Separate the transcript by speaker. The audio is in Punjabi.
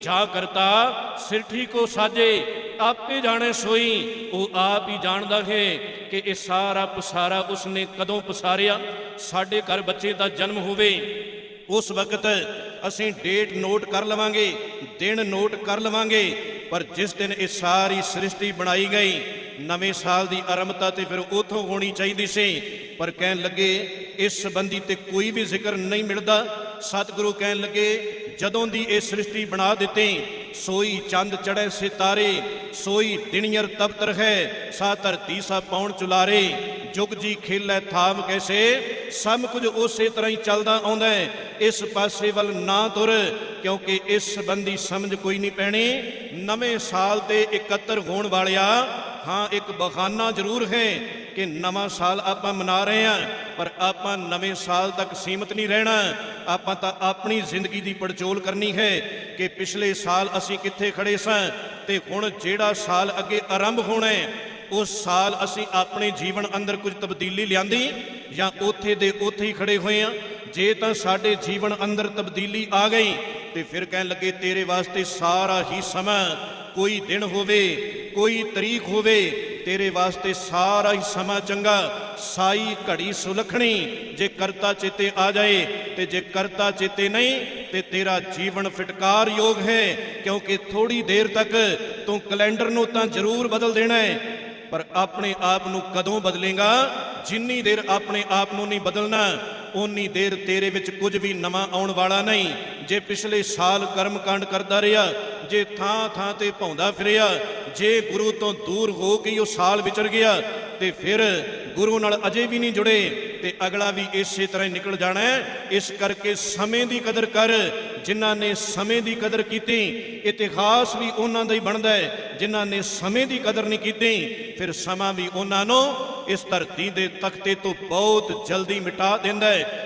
Speaker 1: ਜਾ ਕਰਤਾ ਸਿਰਠੀ ਕੋ ਸਾਜੇ, ਆਪੇ ਜਾਣੇ ਸੋਈ। ਉਹ ਆਪ ਹੀ ਜਾਣਦਾ ਹੈ ਕਿ ਇਹ ਸਾਰਾ ਪਸਾਰਾ ਉਸਨੇ ਕਦੋਂ ਪਸਾਰਿਆ? ਸਾਡੇ ਘਰ ਬੱਚੇ ਦਾ ਜਨਮ ਹੋਵੇ। ਉਸ ਵਕਤ ਅਸੀਂ ਡੇਟ ਨੋਟ ਕਰ ਲਵਾਂਗੇ, ਦਿਨ ਨੋਟ ਕਰ ਲਵਾਂਗੇ, ਪਰ ਜਿਸ ਦਿਨ ਇਹ ਸਾਰੀ ਸ੍ਰਿਸ਼ਟੀ ਬਣਾਈ ਗਈ, ਨਵੇਂ ਸਾਲ ਦੀ ਆਰੰਭਤਾ ਤੇ ਫਿਰ ਉਥੋਂ ਹੋਣੀ ਚਾਹੀਦੀ ਸੀ। ਪਰ ਕਹਿਣ ਲੱਗੇ, ਇਸ ਸੰਬੰਧੀ ਤੇ ਕੋਈ ਵੀ ਜ਼ਿਕਰ ਨਹੀਂ ਮਿਲਦਾ। ਸਤਿਗੁਰੂ ਕਹਿਣ ਲੱਗੇ ਜਦੋਂ ਦੀ ਇਹ ਸ੍ਰਿਸ਼ਟੀ ਬਣਾ ਦਿੱਤੀ, ਸੋਈ ਚੰਦ ਚੜ੍ਹੇ ਸਿਤਾਰੇ, ਸੋਈ ਦਿਨਯਰ ਤਪਤਰ ਹੈ ਸਾ ਧਰਤੀ ਸਾ ਪੌਣ ਚੁਲਾਰੇ, ਜੁਗ ਜੀ ਖੇਲੇ ਥਾਮ ਕੈਸੇ ਸਭ ਕੁਝ ਉਸੇ ਤਰ੍ਹਾਂ ਹੀ ਚੱਲਦਾ ਆਉਂਦਾ ਹੈ। ਇਸ ਪਾਸੇ ਵੱਲ ਨਾ ਤੁਰ, ਕਿਉਂਕਿ ਇਸ ਸੰਬੰਧੀ ਸਮਝ ਕੋਈ ਨਹੀਂ ਪੈਣੀ। ਨਵੇਂ ਸਾਲ ਤੇ ਇਕੱਤਰ ਹੋਣ ਵਾਲਿਆ, ਹਾਂ, ਇੱਕ ਬਖਾਨਾ ਜ਼ਰੂਰ ਹੈ ਕਿ ਨਵਾਂ ਸਾਲ ਆਪਾਂ ਮਨਾ ਰਹੇ ਹਾਂ, ਪਰ ਆਪਾਂ ਨਵੇਂ ਸਾਲ ਤੱਕ ਸੀਮਤ ਨਹੀਂ ਰਹਿਣਾ। ਆਪਾਂ ਤਾਂ ਆਪਣੀ ਜ਼ਿੰਦਗੀ ਦੀ ਪੜਚੋਲ ਕਰਨੀ ਹੈ ਕਿ ਪਿਛਲੇ ਸਾਲ ਅਸੀਂ ਕਿੱਥੇ ਖੜੇ ਸਾਂ ਤੇ ਹੁਣ ਜਿਹੜਾ ਸਾਲ ਅੱਗੇ ਆਰੰਭ ਹੋਣਾ ਹੈ ਉਸ ਸਾਲ ਅਸੀਂ ਆਪਣੇ ਜੀਵਨ ਅੰਦਰ ਕੁਝ ਤਬਦੀਲੀ ਲਿਆਂਦੀ ਜਾਂ ਉੱਥੇ ਦੇ ਉੱਥੇ ਹੀ ਖੜੇ ਹੋਏ ਆ ਜੇ ਤਾਂ ਸਾਡੇ ਜੀਵਨ ਅੰਦਰ ਤਬਦੀਲੀ ਆ ਗਈ ਤੇ ਫਿਰ ਕਹਿਣ ਲੱਗੇ, ਤੇਰੇ ਵਾਸਤੇ ਸਾਰਾ ਹੀ ਸਮਾਂ ਕੋਈ ਦਿਨ ਹੋਵੇ, ਕੋਈ ਤਰੀਕ ਹੋਵੇ, ਤੇਰੇ ਵਾਸਤੇ ਸਾਰਾ ਹੀ ਸਮਾਂ ਚੰਗਾ। ਸਾਈ ਘੜੀ ਸੁਲਖਣੀ, ਜੇ ਕਰਤਾ ਚੇਤੇ ਆ ਜਾਏ ਤੇ ਜੇ ਕਰਤਾ ਚੇਤੇ ਨਹੀਂ ਤੇ ਤੇਰਾ ਜੀਵਨ ਫਟਕਾਰ ਯੋਗ ਹੈ, ਕਿਉਂਕਿ ਥੋੜੀ ਦੇਰ ਤੱਕ ਤੂੰ ਕੈਲੰਡਰ ਨੂੰ ਤਾਂ ਜ਼ਰੂਰ ਬਦਲ ਦੇਣਾ ਹੈ। ਪਰ ਆਪਣੇ ਆਪ ਨੂੰ ਕਦੋਂ ਬਦਲੇਗਾ? ਜਿੰਨੀ ਦੇਰ ਆਪਣੇ ਆਪ ਨੂੰ ਨਹੀਂ ਬਦਲਣਾ ਉਨੀ ਦੇਰ ਤੇਰੇ ਵਿੱਚ ਕੁਝ ਵੀ ਨਵਾਂ ਆਉਣ ਵਾਲਾ ਨਹੀਂ। ਜੇ ਪਿਛਲੇ ਸਾਲ ਕਰਮ ਕਾਂਡ ਕਰਦਾ ਰਿਹਾ, ਜੇ ਥਾਂ ਥਾਂ ਤੇ ਭੌਂਦਾ ਫਿਰਿਆ, ਜੇ ਗੁਰੂ ਤੋਂ ਦੂਰ ਹੋ ਕੇ ਉਹ ਸਾਲ ਵਿਚਰ ਗਿਆ, ਤੇ ਫਿਰ ਗੁਰੂ ਨਾਲ ਅਜੇ ਵੀ ਨਹੀਂ ਜੁੜੇ, ਤੇ ਅਗਲਾ ਵੀ ਇਸੇ ਤਰ੍ਹਾਂ ਹੀ ਨਿਕਲ ਜਾਣਾ ਇਸ ਕਰਕੇ ਸਮੇਂ ਦੀ ਕਦਰ ਕਰ ਜਿਨ੍ਹਾਂ ਨੇ ਸਮੇਂ ਦੀ ਕਦਰ ਕੀਤੀ, ਇਤਿਹਾਸ ਵੀ ਉਹਨਾਂ ਦਾ ਹੀ ਬਣਦਾ ਹੈ। ਜਿਨ੍ਹਾਂ ਨੇ ਸਮੇਂ ਦੀ ਕਦਰ ਨਹੀਂ ਕੀਤੀ, ਫਿਰ ਸਮਾਂ ਵੀ ਉਹਨਾਂ ਨੂੰ ਇਸ ਧਰਤੀ ਦੇ ਤਖਤੇ ਤੋਂ ਬਹੁਤ ਜਲਦੀ ਮਿਟਾ ਦਿੰਦਾ ਹੈ।